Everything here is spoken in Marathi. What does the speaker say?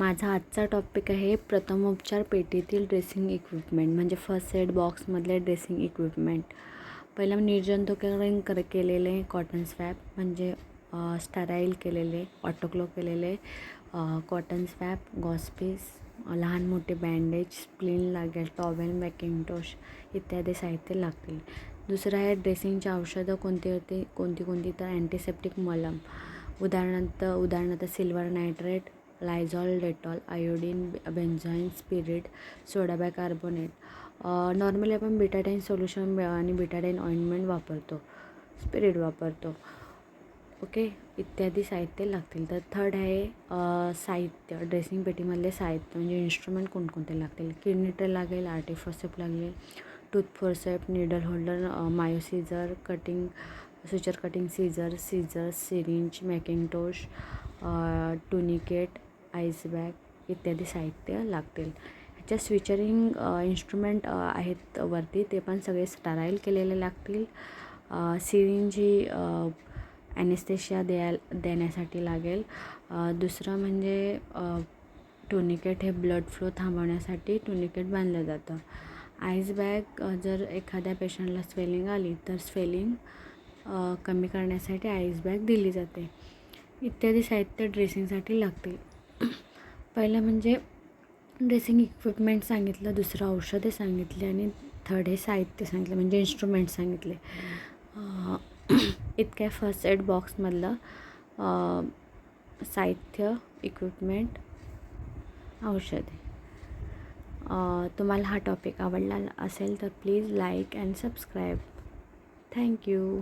माझा आजचा टॉपिक आहे प्रथमोपचार पेटीतील ड्रेसिंग इक्विपमेंट म्हणजे फर्स्ट एड बॉक्समधले ड्रेसिंग इक्विपमेंट पहिलं मी निर्जंतुकीकरण कर केलेले कॉटन स्वॅप म्हणजे स्टराईल केलेले ऑटोक्लो केलेले कॉटन स्वॅप गॉस्पीस लहान मोठे बँडेज स्प्लिन लागेल टॉवेल मॅकिंटोश इत्यादी साहित्य लागतील. दुसरं आहे ड्रेसिंगची औषधं कोणती होती? कोणती कोणती? तर अँटीसेप्टिक मलम. उदाहरणार्थ उदाहरणार्थ silver nitrate Lysol Dettol iodine benzoin spirit soda bicarbonate normally आपण बिटाडाईन सोल्युशन आणि बिटाडाईन ऑइंटमेंट वापरतो. स्पिरिट वापरतो. ओके? इत्यादी साहित्य लागतील. तर थर्ड आहे साहित्य. ड्रेसिंग पेटीमधले साहित्य. म्हणजे इन्स्ट्रुमेंट कोणकोणते लागतील? किडनीटर लागेल आर्टिफॉसेप लागेल tooth forceps needle holder Mayo scissor cutting suture cutting scissor scissor syringe Mackintosh tourniquet ice bag इत्यादी साहित्य लागतील. ह्याच्या स्विचरिंग इन्स्ट्रुमेंट आहेत वरती. ते पण सगळे स्टराईल केलेले लागतील. सिरिंजी ॲनेस्थेशिया द्या देण्यासाठी लागेल. दुसरं म्हणजे टुनिकेट हे ब्लड फ्लो थांबवण्यासाठी टुनिकेट बांधलं जातं. आईस बॅग जर एखाद्या पेशंटला स्वेलिंग आली तर स्वेलिंग कमी करण्यासाठी आईस बॅग दिली जाते. इत्यादी साहित्य ड्रेसिंगसाठी लागतील. पहिलं म्हणजे ड्रेसिंग इक्विपमेंट सांगितलं दुसरं औषधे सांगितली आणि थर्ड हे साहित्य सांगितलं म्हणजे इन्स्ट्रुमेंट सांगितले. इतक्या फर्स्ट एड बॉक्समधलं साहित्य इक्विपमेंट औषधे. तुम्हाला हा टॉपिक आवडला असेल तर please like and subscribe thank you